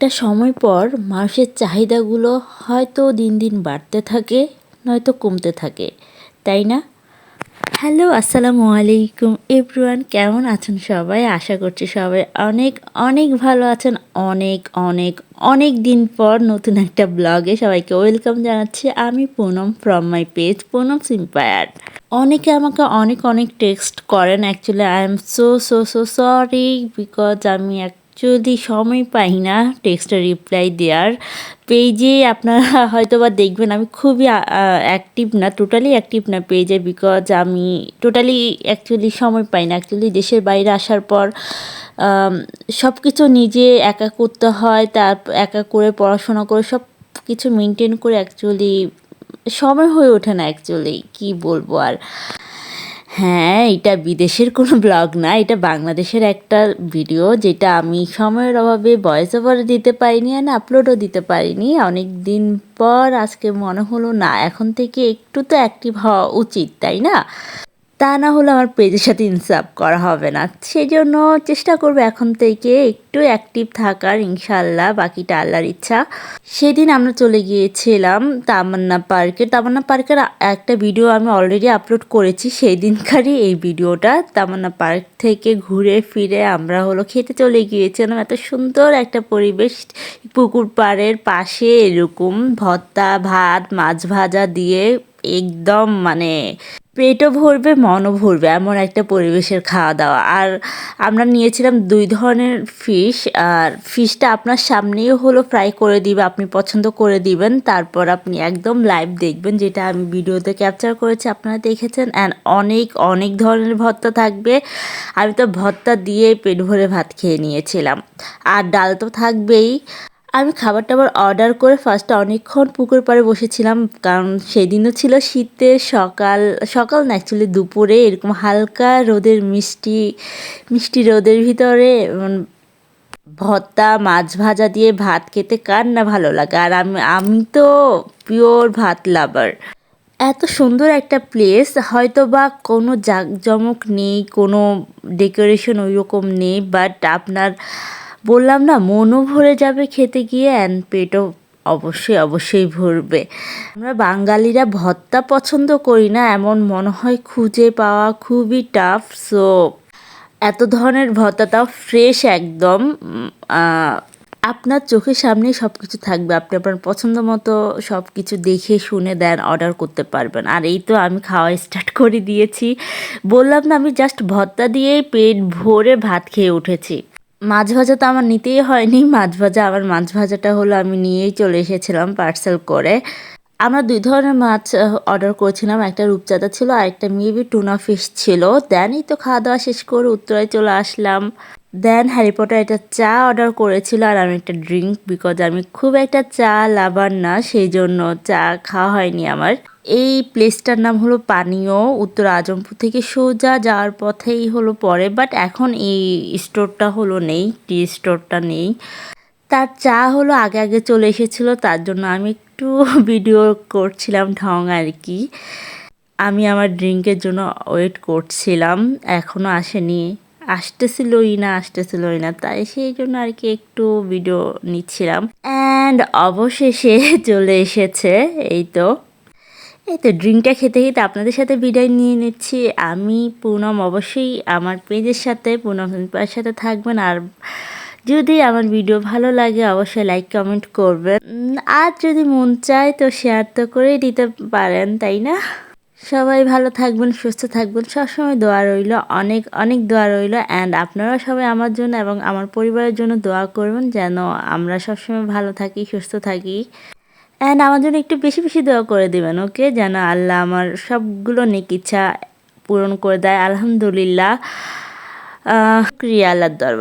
একটা সময় পর মানুষের চাহিদাগুলো হয়তো দিন দিন বাড়তে থাকে, নয়তো কমতে থাকে, তাই না? হ্যালো, আসসালামু আলাইকুম এভরিওয়ান, কেমন আছেন সবাই? আশা করছি সবাই অনেক অনেক ভালো আছেন। অনেক অনেক অনেক দিন পর নতুন একটা ব্লগে সবাইকে ওয়েলকাম জানাচ্ছি। আমি Poonam from my page Poonam সিম্পায়ার অনেকে আমাকে অনেক অনেক টেক্সট করেন actually I am so so so sorry because আমি অ্যাকচুয়ালি সময় পাই না টেক্সটের রিপ্লাই দেওয়ার পেজে আপনারা হয়তো বা দেখবেন আমি খুবই অ্যাক্টিভ না টোটালি অ্যাক্টিভ না পেজে বিকজ আমি টোটালি অ্যাকচুয়ালি সময় পাই না। অ্যাকচুয়ালি দেশের বাইরে আসার পর সব কিছু নিজে একা করতে হয়, তার, একা করে পড়াশোনা করে সব কিছু মেনটেন করে অ্যাকচুয়ালি সময় হয়ে ওঠে না অ্যাকচুয়ালি কি বলব আর। হ্যাঁ এটা বিদেশের কোনো ব্লগ না, এটা বাংলাদেশের একটা ভিডিও যেটা আমি সময়ের অভাবে ভয়েস ওভার দিতে পারিনি আর আপলোডও দিতে পারিনি। অনেক দিন পর আজকে মনে হলো না, এখন থেকে একটু তো অ্যাক্টিভ হওয়া উচিত, তাই না? তা না হলে আমার পেজের সাথে ইনসাপ করা হবে না। সেই জন্য চেষ্টা করব এখন থেকে একটু অ্যাক্টিভ থাকার, ইনশাল্লাহ, বাকিটা আল্লাহর ইচ্ছা। সেদিন আমরা চলে গিয়েছিলাম তামান্না পার্কে। তামান্না পার্কের একটা ভিডিও আমি অলরেডি আপলোড করেছি। সেই দিনকারই এই ভিডিওটা তামান্না পার্ক থেকে ঘুরে ফিরে আমরা হলো খেতে চলে গিয়েছিলাম। এত সুন্দর একটা পরিবেশ। পুকুর পাড়ের পাশে এরকম ভত্তা ভাত, মাছ ভাজা দিয়ে একদম মানে পেটও ভরবে, মনও ভরবে, এমন একটা পরিবেশের খাওয়া দাওয়া। আর আমরা নিয়েছিলাম দুই ধরনের ফিশ আর ফিশটা আপনার সামনেই হলো ফ্রাই করে দিবে, আপনি পছন্দ করে দিবেন। তারপর আপনি একদম লাইভ দেখবেন, যেটা আমি ভিডিওতে ক্যাপচার করেছি, আপনারা দেখেছেন। অ্যান্ড অনেক অনেক ধরনের ভর্তা থাকবে। আমি তো ভর্তা দিয়ে পেট ভরে ভাত খেয়ে নিয়েছিলাম। আর ডাল তো থাকবেই। আমি খাবার টাবার অর্ডার করে ফার্স্টে অনেকক্ষণ পুকুর পাড়ে বসেছিলাম, কারণ সেদিনও ছিল শীতের সকাল সকাল না অ্যাকচুয়ালি দুপুরে এরকম হালকা রোদের মিষ্টি মিষ্টি রোদের ভিতরে ভর্তা, মাছ ভাজা দিয়ে ভাত খেতে কার না ভালো লাগে। আর আমি আমি তো পিওর ভাত লাভার এত সুন্দর একটা প্লেস হয়তো বা কোনো জাঁকজমক নেই, কোনো ডেকোরেশন ওই রকম নেই বাট আপনার বললাম না, মনও ভরে যাবে খেতে গিয়ে অ্যান্ড পেটও অবশ্যই অবশ্যই ভরবে। আমরা বাঙালিরা ভর্তা পছন্দ করি না, এমন মনে হয় খুঁজে পাওয়া খুবই টাফ সো এত ধরনের ভর্তাটাও ফ্রেশ একদম আপনার চোখের সামনেই সব কিছু থাকবে। আপনি আপনার পছন্দ মতো সব কিছু দেখে, শুনে দেন অর্ডার করতে পারবেন। আর এই তো আমি খাওয়া স্টার্ট করে দিয়েছি। বললাম না, আমি জাস্ট ভর্তা দিয়েই পেট ভরে ভাত খেয়ে উঠেছি। মাছ ভাজা তো আমার নিতেই হয়নি, মাছ ভাজা আমার মাছ ভাজাটা হলো আমি নিয়েই চলে এসেছিলাম পার্সেল করে। আমরা দুই ধরনের মাছ অর্ডার করেছিলাম, একটা রূপচাঁদা ছিল আর একটা মেবি টুনা ফিশ ছিল। দেনই তো খাওয়া দাওয়া শেষ করে উত্তরায় চলে আসলাম। দেন হ্যারি পটার একটা চা অর্ডার করেছিল আর আমি একটা ড্রিঙ্ক বিকজ আমি খুব একটা চা লাভার না সেই জন্য চা খাওয়া হয়নি আমার। এই প্লেসটার নাম হলো পানীয়, উত্তর আজমপুর থেকে সোজা যাওয়ার পথেই হলো পরে বাট এখন এই স্টোরটা হলো নেই টি স্টোরটা নেই। তার চা হলো আগে আগে চলে এসেছিল, তার জন্য আমি একটু ভিডিও করছিলাম ঢং আর কি। আমি আমার ড্রিঙ্কের জন্য ওয়েট করছিলাম এখনও আসেনি। আসতেছিলই না আসতেছিলই না। তাই সেই জন্য আর কি একটু ভিডিও নিচ্ছিলাম। অ্যান্ড অবশেষে চলে এসেছে এই তো। এই তো ড্রিঙ্কটা খেতে খেতে আপনাদের সাথে বিদায় নিয়ে নিচ্ছি। আমি পুনম, অবশ্যই আমার পেজের সাথে, পুনম সাথে থাকবেন। আর যদি আমার ভিডিও ভালো লাগে, অবশ্যই লাইক কমেন্ট করবেন। আর যদি মন চায় তো শেয়ার তো করেই দিতে পারেন, তাই না? সবাই ভালো থাকবেন, সুস্থ থাকবেন। সবসময় দোয়া রইল, অনেক অনেক দোয়া রইল। অ্যান্ড আপনারা সবাই আমার জন্য এবং আমার পরিবারের জন্য দোয়া করবেন যেন আমরা সবসময় ভালো থাকি, সুস্থ থাকি। অ্যান্ড আমার জন্য একটু বেশি বেশি দোয়া করে দেবেন ওকে যেন আল্লাহ আমার সবগুলো নেক ইচ্ছা পূরণ করে দেয়। আলহামদুলিল্লাহ। ক্রিয়া আল্লাহর দরবার।